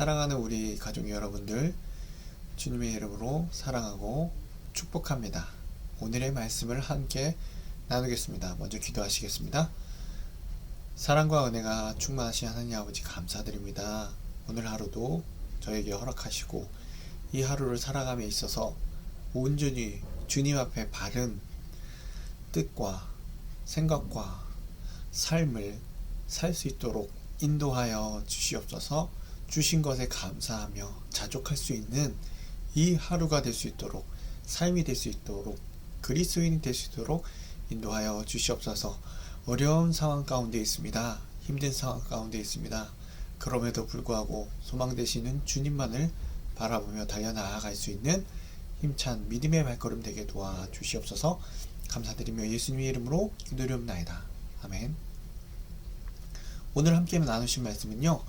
사랑하는 우리 가족 여러분들, 주님의 이름으로 사랑하고 축복합니다. 오늘의 말씀을 함께 나누겠습니다. 먼저 기도하시겠습니다. 사랑과 은혜가 충만하신 하나님 아버지 감사드립니다. 오늘 하루도 저에게 허락하시고 이 하루를 살아감에 있어서 온전히 주님 앞에 바른 뜻과 생각과 삶을 살 수 있도록 인도하여 주시옵소서 주신 것에 감사하며 자족할 수 있는 이 하루가 될 수 있도록 삶이 될 수 있도록 그리스도인이 될 수 있도록 인도하여 주시옵소서 어려운 상황 가운데 있습니다. 힘든 상황 가운데 있습니다. 그럼에도 불구하고 소망 되시는 주님만을 바라보며 달려나아갈 수 있는 힘찬 믿음의 발걸음 되게 도와 주시옵소서 감사드리며 예수님의 이름으로 기도드리옵나이다. 아멘. 오늘 함께 나누신 말씀은요.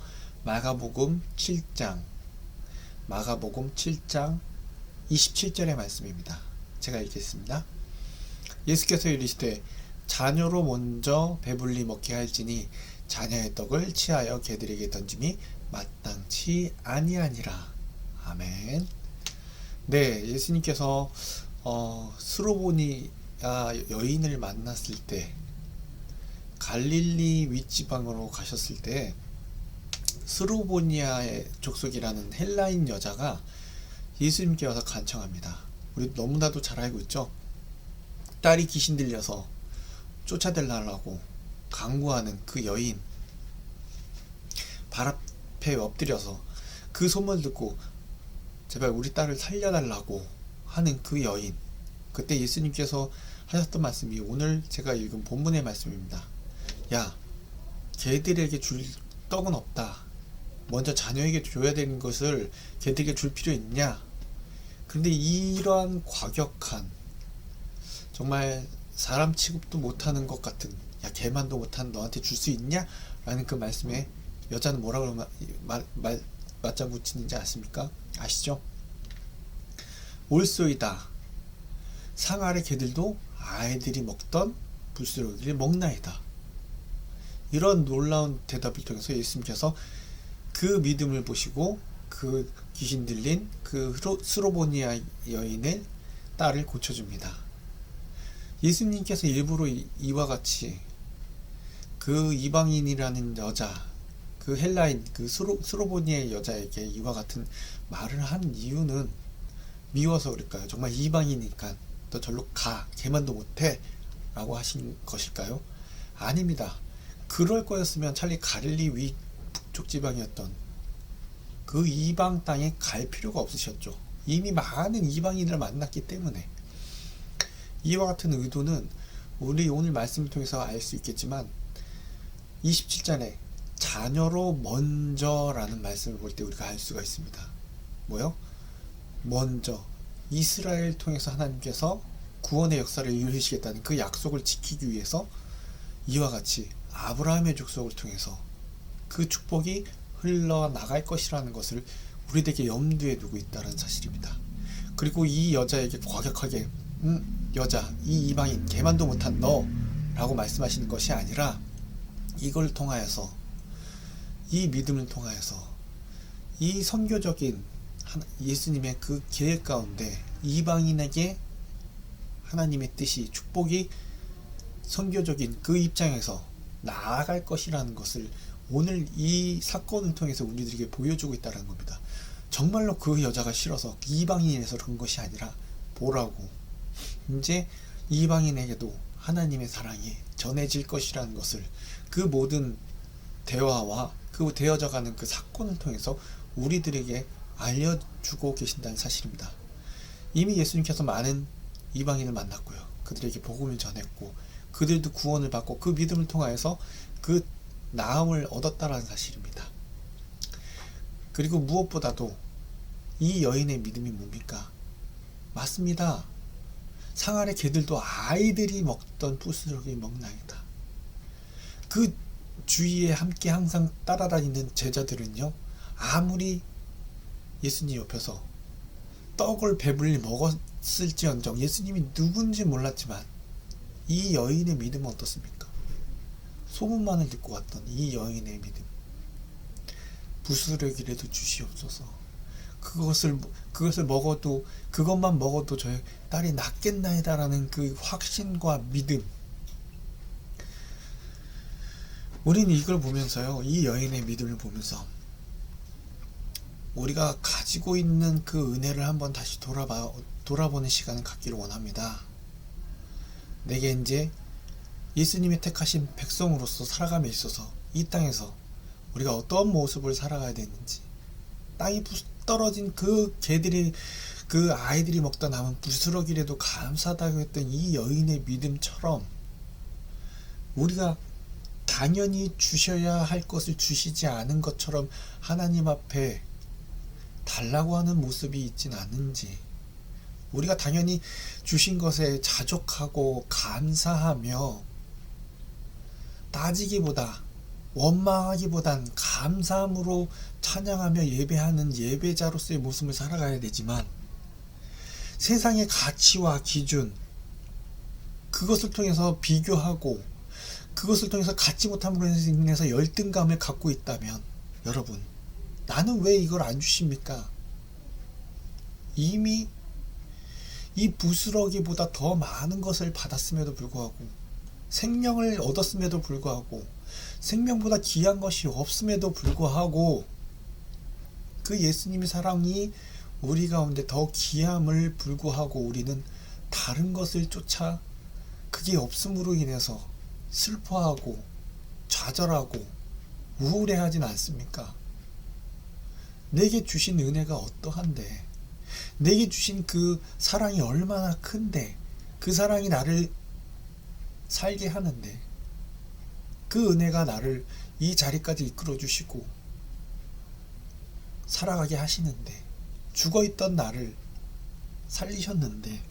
마가복음 7장 마가복음 7장 27절의 말씀입니다. 제가 읽겠습니다. 예수께서 이르시되 자녀로 먼저 배불리 먹게 할지니 자녀의 떡을 취하여 개들에게 던짐이 마땅치 아니하니라. 아멘. 네, 예수님께서 어, 스로보니아 여인을 만났을 때 갈릴리 윗지방으로 가셨을 때 스로보니아의 족속이라는 헬라인 여자가 예수님께 와서 간청합니다. 우리 너무나도 잘 알고 있죠? 딸이 귀신 들려서 쫓아달라고 강구하는 그 여인 발 앞에 엎드려서 그 소문을 듣고 제발 우리 딸을 살려달라고 하는 그 여인 그때 예수님께서 하셨던 말씀이 오늘 제가 읽은 본문의 말씀입니다. 야, 걔들에게 줄 떡은 없다. 먼저 자녀에게 줘야 되는 것을 걔들에게 줄 필요 있냐? 그런데 이러한 과격한 정말 사람 취급도 못하는 것 같은 야 개만도 못한 너한테 줄 수 있냐? 라는 그 말씀에 여자는 뭐라고 마, 말, 말, 맞장구 치는지 아십니까? 아시죠? 올소이다. 상 아래 개들도 아이들이 먹던 부스러기를 먹나이다. 이런 놀라운 대답을 통해서 예수님께서 그 믿음을 보시고 그 귀신 들린 그 스로보니아 여인의 딸을 고쳐줍니다. 예수님께서 일부러 이와 같이 그 이방인이라는 여자, 그 헬라인, 그 스로, 스로보니아 여자에게 이와 같은 말을 한 이유는 미워서 그럴까요? 정말 이방이니까 너 절로 가, 개만도 못해 라고 하신 것일까요? 아닙니다. 그럴 거였으면 차라리 가릴리 위 북쪽 지방이었던 그 이방 땅에 갈 필요가 없으셨죠. 이미 많은 이방인을 만났기 때문에 이와 같은 의도는 우리 오늘 말씀을 통해서 알 수 있겠지만 27절에 자녀로 먼저라는 말씀을 볼 때 우리가 알 수가 있습니다. 뭐요? 먼저 이스라엘 통해서 하나님께서 구원의 역사를 이루시겠다는 그 약속을 지키기 위해서 이와 같이 아브라함의 족속을 통해서 그 축복이 흘러나갈 것이라는 것을 우리에게 염두에 두고 있다는 사실입니다. 그리고 이 여자에게 과격하게 음, 여자, 이 이방인, 개만도 못한 너 라고 말씀하시는 것이 아니라 이걸 통하여서 이 믿음을 통하여서 이 선교적인 예수님의 그 계획 가운데 이방인에게 하나님의 뜻이 축복이 선교적인 그 입장에서 나아갈 것이라는 것을 오늘 이 사건을 통해서 우리들에게 보여주고 있다는 겁니다. 정말로 그 여자가 싫어서 이방인에서 그런 것이 아니라 보라고 이제 이방인에게도 하나님의 사랑이 전해질 것이라는 것을 그 모든 대화와 그 되어져가는 그 사건을 통해서 우리들에게 알려주고 계신다는 사실입니다. 이미 예수님께서 많은 이방인을 만났고요. 그들에게 복음을 전했고 그들도 구원을 받고 그 믿음을 통하여서 그 나음을 얻었다라는 사실입니다. 그리고 무엇보다도 이 여인의 믿음이 뭡니까? 맞습니다. 상하의 개들도 아이들이 먹던 부스러기 먹나이다. 그 주위에 함께 항상 따라다니는 제자들은요, 아무리 예수님 옆에서 떡을 배불리 먹었을지언정 예수님이 누군지 몰랐지만 이 여인의 믿음은 어떻습니까? 소문만을 듣고 왔던 이 여인의 믿음. 부스러기라도 주시옵소서. 그것을 그것을 먹어도 그것만 먹어도 저의 딸이 낫겠나이다라는 그 확신과 믿음. 우리는 이걸 보면서요, 이 여인의 믿음을 보면서 우리가 가지고 있는 그 은혜를 한번 다시 돌아봐 돌아보는 시간을 갖기를 원합니다. 내게 이제 예수님의 택하신 백성으로서 살아감에 있어서 이 땅에서 우리가 어떤 모습을 살아가야 되는지 땅이 부- 떨어진 그 개들이 그 아이들이 먹다 남은 부스러기라도 감사하다고 했던 이 여인의 믿음처럼 우리가 당연히 주셔야 할 것을 주시지 않은 것처럼 하나님 앞에 달라고 하는 모습이 있진 않은지 우리가 당연히 주신 것에 자족하고 감사하며 따지기보다 원망하기보단 감사함으로 찬양하며 예배하는 예배자로서의 모습을 살아가야 되지만 세상의 가치와 기준 그것을 통해서 비교하고 그것을 통해서 갖지 못함으로 인해서 열등감을 갖고 있다면 여러분 나는 왜 이걸 안 주십니까? 이미 이 부스러기보다 더 많은 것을 받았음에도 불구하고 생명을 얻었음에도 불구하고 생명보다 귀한 것이 없음에도 불구하고 그 예수님의 사랑이 우리 가운데 더 귀함을 불구하고 우리는 다른 것을 쫓아 그게 없음으로 인해서 슬퍼하고 좌절하고 우울해하진 않습니까? 내게 주신 은혜가 어떠한데 내게 주신 그 사랑이 얼마나 큰데 그 사랑이 나를 살게 하는데 그 은혜가 나를 이 자리까지 이끌어 주시고 살아가게 하시는데 죽어 있던 나를 살리셨는데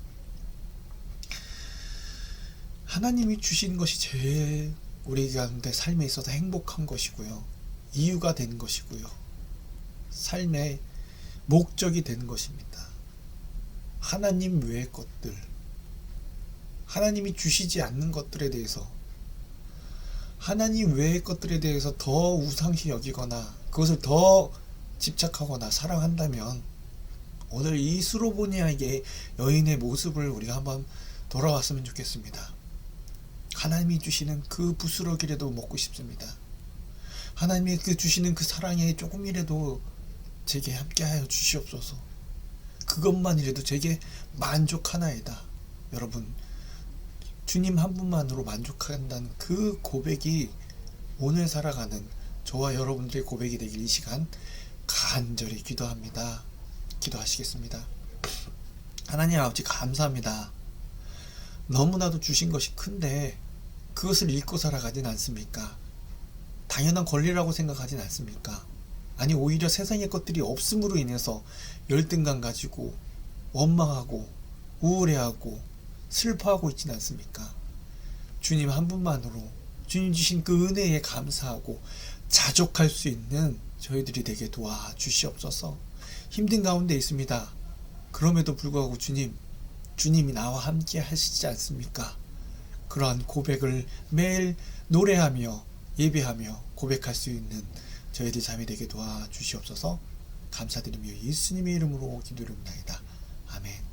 하나님이 주신 것이 제일 우리 가운데 삶에 있어서 행복한 것이고요. 이유가 되는 것이고요. 삶의 목적이 되는 것입니다. 하나님 외의 것들, 하나님이 주시지 않는 것들에 대해서, 하나님 외의 것들에 대해서 더 우상시 여기거나, 그것을 더 집착하거나 사랑한다면, 오늘 이 수로보니아에게 여인의 모습을 우리가 한번 돌아왔으면 좋겠습니다. 하나님이 주시는 그 부스러기라도 먹고 싶습니다. 하나님이 그 주시는 그 사랑에 조금이라도 제게 함께하여 주시옵소서. 그것만이라도 제게 만족하나이다. 여러분, 주님 한 분만으로 만족한다는 그 고백이 오늘 살아가는 저와 여러분들의 고백이 되길 이 시간 간절히 기도합니다. 기도하시겠습니다. 하나님 아버지 감사합니다. 너무나도 주신 것이 큰데 그것을 잃고 살아가진 않습니까? 당연한 권리라고 생각하진 않습니까? 아니 오히려 세상의 것들이 없음으로 인해서 열등감 가지고 원망하고 우울해하고 슬퍼하고 있진 않습니까? 주님 한 분만으로 주님 주신 그 은혜에 감사하고 자족할 수 있는 저희들이 되게 도와 주시옵소서. 힘든 가운데 있습니다. 그럼에도 불구하고 주님, 주님이 나와 함께 하시지 않습니까? 그러한 고백을 매일 노래하며 예배하며 고백할 수 있는 저희들 잠이 되게 도와 주시옵소서. 감사드리며 예수님의 이름으로 옵나이다. 아멘.